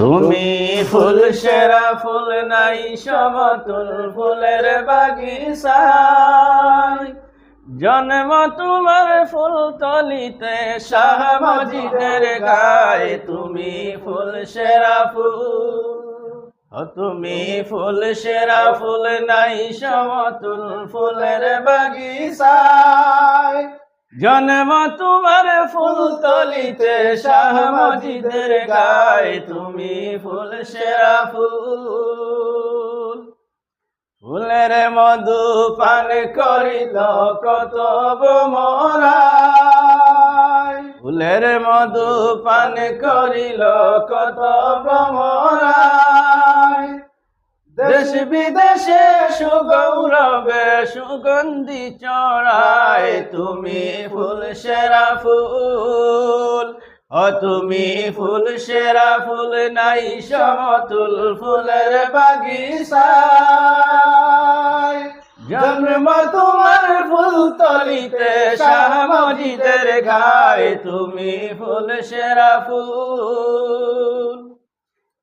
তুমি ফুল সেরা, ফুল নাই সমতুল ফুলের বাগিচায়। জন্ম তোমার ফুল তলিতে, শাহ মজিদের গায়ে তুমি ফুল সেরা ফুল। তুমি ফুল সেরা, ফুল নাই সমতুল ফুলের বাগিচায়। জন্ম তোমার ফুল তলিতে, শাহ মজিদের গায়ে তুমি ফুল, সেরা ফুল। ফুলের মধু পান করিল কত মরাই ফুলের মধু পান করিল কত মরাই দেশ বিদেশে সুগৌরবে সুগন্ধি চড়ায় তুমি ফুল সেরা ফুল। ও তুমি ফুল সেরা ফুল নাই সমতুল ফুলের বাগিচায়। জন্ম তোমার ফুল তলিতে, শাহ মজিদের গায়ে তুমি ফুল সেরা ফুল।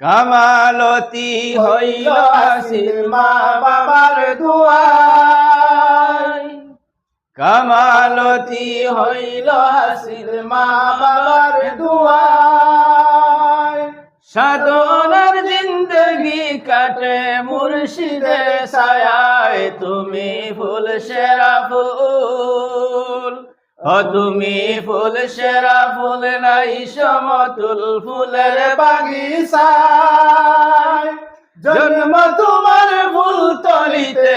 কামালতি হইল আসিল মা বাবার দুয়ার। কামালতি হইল হাসিল মা বাবার দুয়ার। সাধনার জিন্দগি কাটে মুর্শিদে ছায়ায়, তুমি ফুল সেরা ফুল। ও তুমি ফুল সেরা ফুল নাই সমতুল ফুলের বাগিচায়। জন্ম তোমার ফুল তলিতে